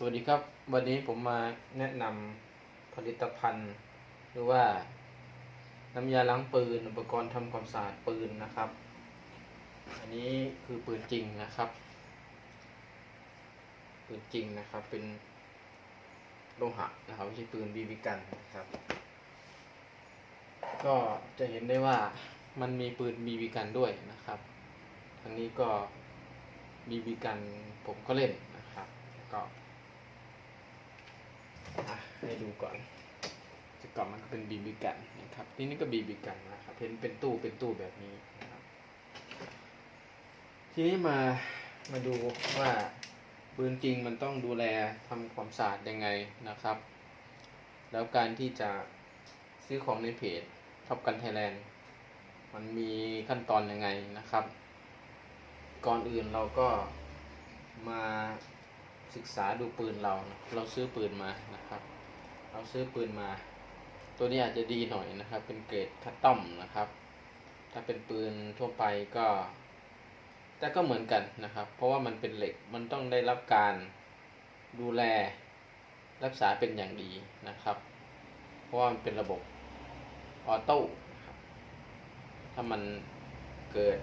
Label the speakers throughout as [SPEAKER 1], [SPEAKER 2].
[SPEAKER 1] สวัสดีครับ วันนี้ผมมาแนะนำผลิตภัณฑ์ หรือว่าน้ำยาล้างปืน อุปกรณ์ทำความสะอาดปืนนะครับ อันนี้คือปืนจริงนะครับ ปืนจริงนะครับเป็นโลหะนะครับไม่ใช่ปืนบีบีกันนะครับ ก็จะเห็นได้ว่ามันมีปืนบีบีกันด้วยนะครับทางนี้ก็บีบีกันผมก็เล่นนะครับก็ ให้ดูก่อนจะก่อนมันก็เป็นบีบีกันนะครับ ที่นี่ก็บีบีกันนะครับเป็นเป็นตู้เป็นตู้แบบนี้นะครับ ทีนี้มามาดูว่าปืนจริงมันต้องดูแลทำความสะอาดยังไงนะครับ แล้วการที่จะซื้อของในเพจท็อปกันไทยแลนด์มันมีขั้นตอนยังไงนะครับ ก่อนอื่นเราก็มา ศึกษาดูปืนเรานะเราซื้อปืนมานะครับ เราซื้อปืนมา ตัวนี้อาจจะดีหน่อยนะครับ เป็นเกรดคัตตอมนะครับ ถ้าเป็นปืนทั่วไปก็ แต่ก็เหมือนกันนะครับ เพราะว่ามันเป็นเหล็ก มันต้องได้รับการดูแลรักษาเป็นอย่างดีนะครับ เพราะว่ามันเป็นระบบออโต้ถ้ามันเกิด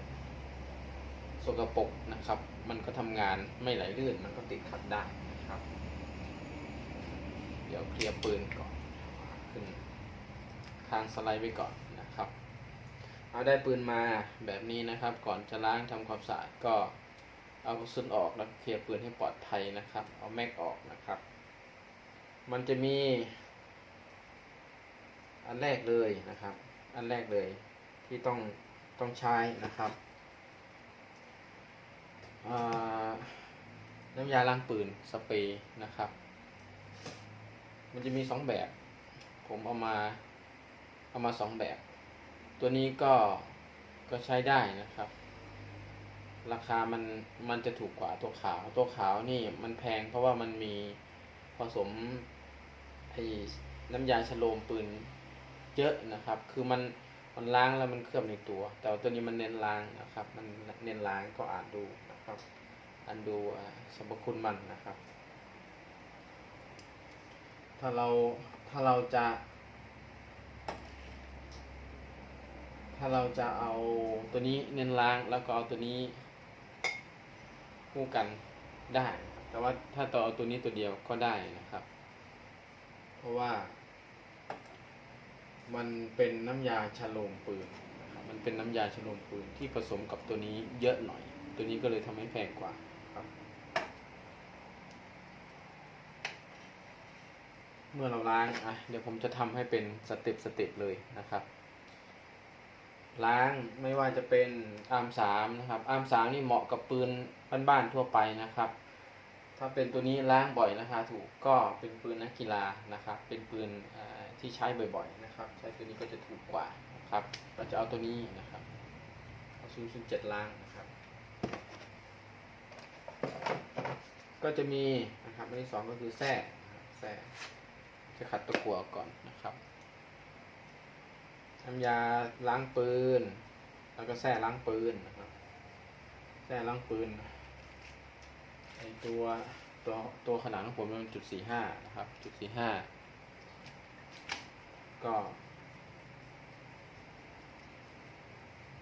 [SPEAKER 1] สกปรกนะครับ มันก็ทำงานไม่ไหลลื่น มันก็ติดขัดได้นะครับ เดี๋ยวเคลียร์ปืนก่อน ขึ้นทางสไลด์ไว้ก่อนนะครับ เอาได้ปืนมาแบบนี้นะครับ ก่อนจะล้างทำความสะอาดก็เอากระสุนออกแล้วเคลียร์ปืนให้ปลอดภัยนะครับ เอาแม็กออกนะครับ มันจะมี อันแรกเลยนะครับ อันแรกเลยที่ต้องต้องใช้นะครับอ่า น้ำยาล้างปืนสเปรย์นะครับ มันจะมีสองแบบ ผมเอามาเอามาสองแบบ ตัวนี้ก็ก็ใช้ได้นะครับ ราคามันมันจะถูกกว่าตัวขาว ตัวขาวนี่มันแพงเพราะว่ามันมีผสมไอ้น้ำยาฉโลมปืนเยอะนะครับ คือมันมันล้างแล้วมันเคลือบในตัว แต่ตัวนี้มันเน้นล้างนะครับ มันเน้นล้างก็อ่านดู นะครับอ่านดูสรรพคุณมันนะครับ ถ้าเราถ้าเราจะ ถ้าเราจะเอาตัวนี้เน้นล้างแล้วก็เอาตัวนี้คู่กันได้ แต่ว่าถ้าต่อเอาตัวนี้ตัวเดียวก็ได้นะครับ เพราะว่า มันเป็นน้ำยาฉโลมปืนนะครับ มันเป็นน้ำยาฉโลมปืนที่ผสมกับตัวนี้เยอะหน่อย ตัวนี้ก็เลยทำให้แพงกว่าครับ เมื่อเราล้างอะเดี๋ยวผมจะทำให้เป็นสเต็ปสเต็ปเลยนะครับ ล้างไม่ว่าจะเป็นอาร์มสามนะครับอาร์มสามนี่เหมาะกับปืนบ้านๆทั่วไปนะครับ ถ้าเป็นตัวนี้ล้างบ่อยราคาถูกก็เป็นปืนนักกีฬานะครับ เป็นปืนที่ใช้บ่อยๆนะครับ ใช้ตัวนี้ก็จะถูกกว่านะครับ เราจะเอาตัวนี้นะครับเอาซูซูเจ็ดล้างนะ ก็จะมีนะครับอันที่สองก็คือแส้แส้จะขัดตะกั่วก่อนนะครับน้ำยาล้างปืน แล้วก็แส้ล้างปืนนะครับแส้ล้างปืนไอตัวตัวตัวขนาดของผมมันจุดสี่ห้านะครับจุดสี่ห้าก็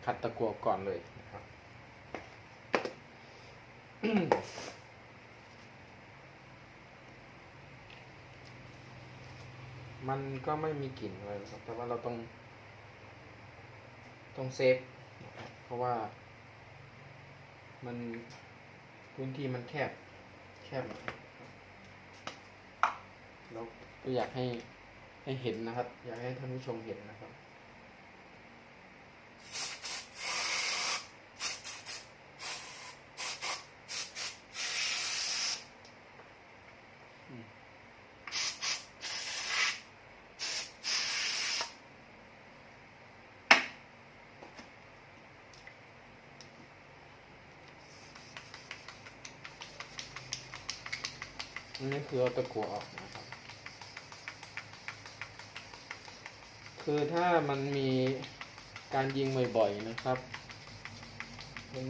[SPEAKER 1] ขัดตะกั่วก่อนเลย มันก็ไม่มีกลิ่นอะไรครับ แต่ว่าเราต้อง ต้องเซฟ เพราะว่า มันพื้นที่มันแคบ แคบเราก็อยากให้ให้เห็นนะครับ อยากให้ท่านผู้ชมเห็นนะครับ อันนี้คือเอาตะกั่วออกนะครับ คือถ้ามันมีการยิงบ่อยๆนะครับ มัน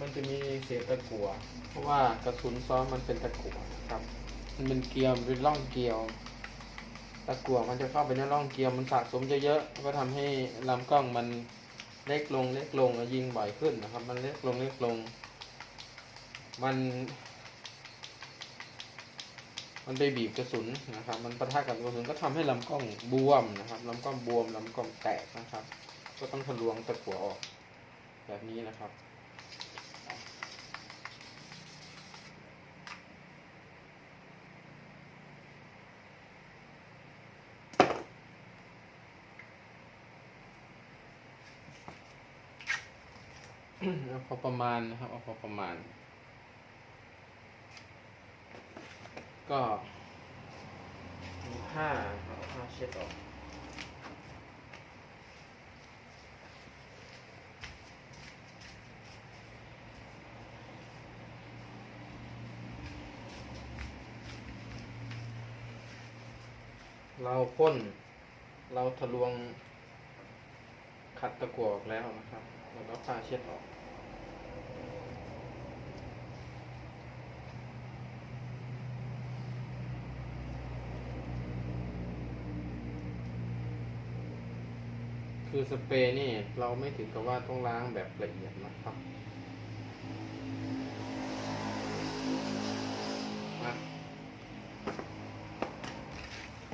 [SPEAKER 1] มันจะมีเศษตะกั่วเพราะว่ากระสุนซ้อมมันเป็นตะกั่วนะครับ มันเป็นเกลียวมันเป็นร่องเกลียว ตะกั่วมันจะเข้าไปในร่องเกลียวมันสะสมเยอะๆก็ทำให้ลำกล้องมันเล็กลงเล็กลงยิงบ่อยขึ้นนะครับ มันเล็กลงเล็กลง มัน มันไปบีบกระสุนนะครับ มันปะทะกับกระสุนก็ทำให้ลำกล้องบวมนะครับลำกล้องบวมลำกล้องแตกนะครับ ก็ต้องทะลวงตะกั่วออก แบบนี้นะครับเอาพอประมาณนะครับเอาพอประมาณ ก็มีผ้าเอาผ้าเช็ดออกเราพ่นเราทะลวงขัดตะกั่วออกแล้วนะครับ แล้วก็ผ้าเช็ดออก คือสเปรย์นี่เราไม่ถึงกับว่าต้องล้างแบบละเอียดนะครับนะ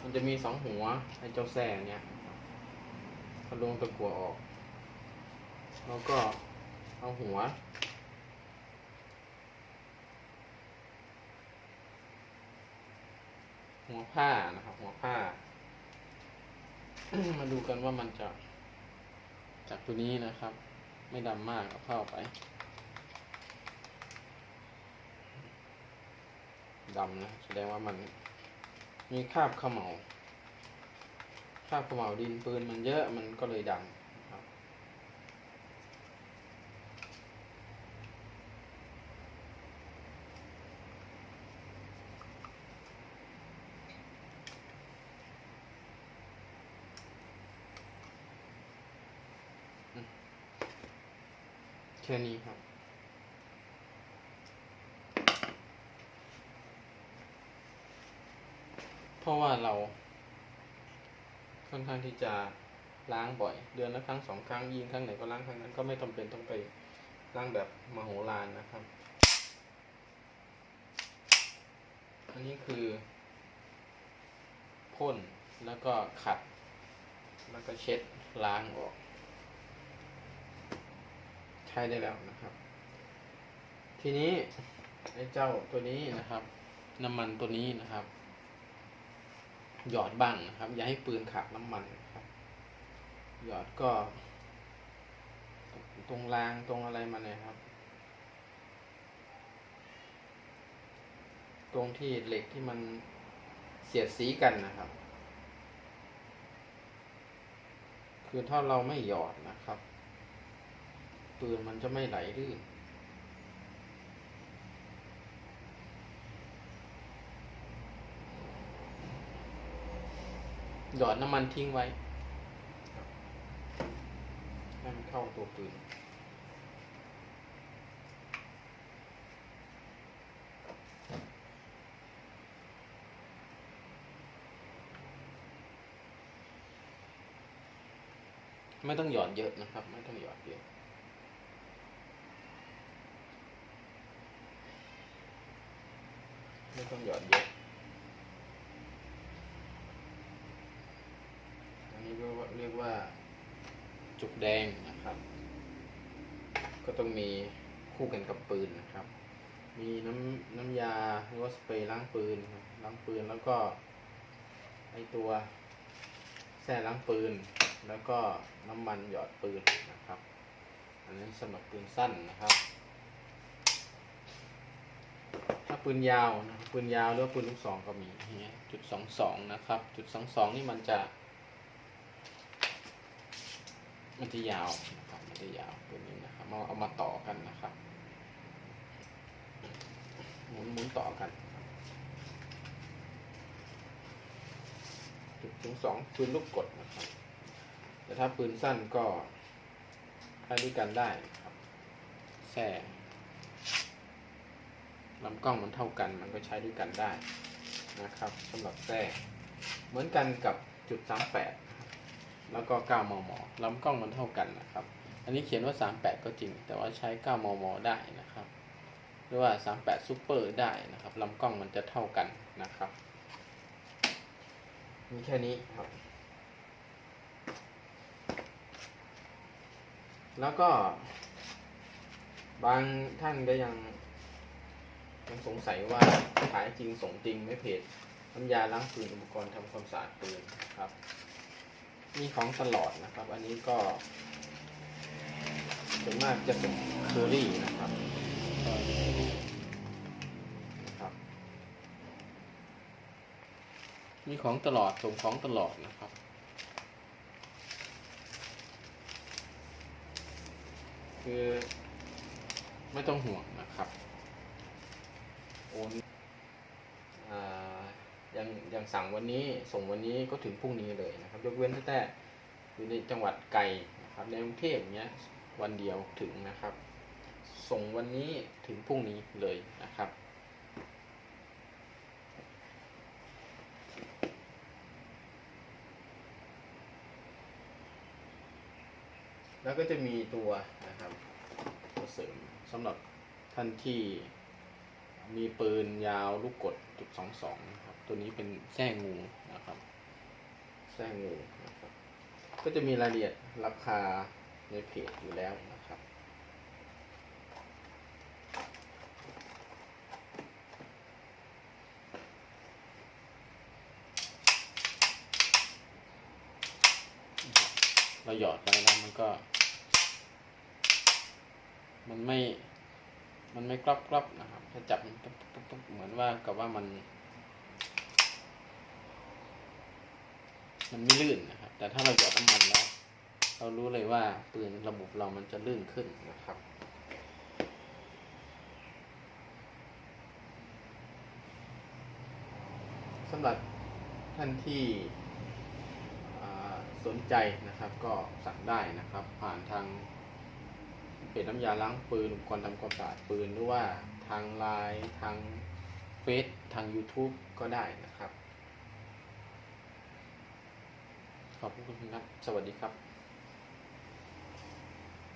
[SPEAKER 1] มันจะมีสองหัวไอ้เจ้าแส่เนี่ยทะลวงตะกั่วออก แล้วก็เอาหัว หัวผ้านะครับ หัวผ้า มาดูกันว่ามันจะ จากตัวนี้นะครับ ไม่ดำมากเอาเข้าไปดำนะแสดงว่ามันมีคราบขมเหลาคราบขมเหลาดินปืนมันเยอะมันก็เลยดำ แค่นี้ครับ เพราะว่าเรา ค่อนข้างที่จะล้างบ่อย เดือนละครั้งสองครั้งยิงครั้งไหนก็ล้างครั้งนั้นก็ไม่จำเป็นต้องไปล้างแบบมโหฬารนะครับ อันนี้คือพ่นแล้วก็ขัด แล้วก็เช็ดล้างออก ช้ได้แล้วนะครับ ทีนี้ไอ้เจ้าตัวนี้นะครับ น้ำมันตัวนี้นะครับ หยอดบ้างนะครับ อย่าให้ปืนขาดน้ำมันนะครับ หยอดก็ ตรงรางตรงอะไรมาเนี่ยครับ ตรงที่เหล็กที่มันเสียดสีกันนะครับ คือถ้าเราไม่หยอดนะครับ ปืนมันจะไม่ไหลลื่นหยอดน้ำมันทิ้งไว้ให้มันเข้าตัวปืนไม่ต้องหยอดเยอะนะครับ ไม่ต้องหยอดเยอะ ไม่ต้องหยอดเยอะอันนี้ก็เรียกว่า จุกแดงนะครับ ก็ต้องมีคู่กันกับปืนนะครับ มีน้ำน้ำยาหรือว่าสเปรย์ล้างปืนล้างปืนแล้วก็ไอตัวแส้ล้างปืน แล้วก็น้ำมันหยอดปืนนะครับ อันนั้นสำหรับปืนสั้นนะครับ ถ้าปืนยาวนะปืนยาวหรือว่าปืนลูกซองก็มีเงี้ยจุดสองสองนะครับ จุดสองสองนี่มันจะ มันจะยาวนะครับมันจะยาวตัวนี้นะครับเอาเอามาต่อกันนะครับหมุนหมุนต่อกัน จุดถึงสองปืนลูกกดนะครับ แต่ถ้าปืนสั้นก็ใช้ด้วยกันได้นะครับแส่ ลำกล้องมันเท่ากัน มันก็ใช้ด้วยกันได้นะครับสำหรับแส้เหมือนกันกับจุด38 แล้วก็ 9 มม ลำกล้องมันเท่ากันนะครับ อันนี้เขียนว่า 38 ก็จริง แต่ว่าใช้ 9 มม ได้นะครับ หรือว่า 38ซูเปอร์ได้นะครับ ลำกล้องมันจะเท่ากันนะครับ มีแค่นี้ครับ แล้วก็บางท่านก็ยัง ยังสงสัยว่าขายจริงส่งจริงไหม่เพจน้ำยาล้างปืนอุปกรณ์ทำความสะอาดปืนครับ มีของตลอดนะครับ อันนี้ก็ส่วนมากจะเป็นเคอรี่นะครับนะครับ มีของตลอดส่งของตลอดนะครับคือไม่ต้องห่วงนะครับ โอนอ่ายังยังสั่งวันนี้ส่งวันนี้ก็ถึงพรุ่งนี้เลยนะครับ ยกเว้นแต่อยู่ในจังหวัดไกลนะครับในกรุงเทพอย่างเงี้ยวันเดียวถึงนะครับ ส่งวันนี้ถึงพรุ่งนี้เลยนะครับ แล้วก็จะมีตัวนะครับตัวเสริมสำหรับท่านที่ มีปืนยาวลูกกดจุดสองสองนะครับตัวนี้เป็นแส้งูนะครับ แส้งูนะครับ ก็จะมีรายละเอียดราคาในเพจอยู่แล้วนะครับ เราหยอดไปแล้วมันก็ มันไม่ มันไม่กรอบกรอบนะครับถ้าจับมันปุ๊บปุ๊บปุ๊บเหมือนว่ากับว่ามัน มันไม่ลื่นนะครับ แต่ถ้าเราหยอดน้ำมันแล้ว เรารู้เลยว่าปืนระบบเรามันจะลื่นขึ้นนะครับสำหรับท่านที่สนใจนะครับก็สั่งได้นะครับ ผ่านทาง เพจน้ำยาล้างปืนอุปกรณ์ทำความสะอาดปืนหรือว่าทางไลน์ทางเฟซทาง YouTube ก็ได้นะครับ ขอบคุณครับ สวัสดีครับ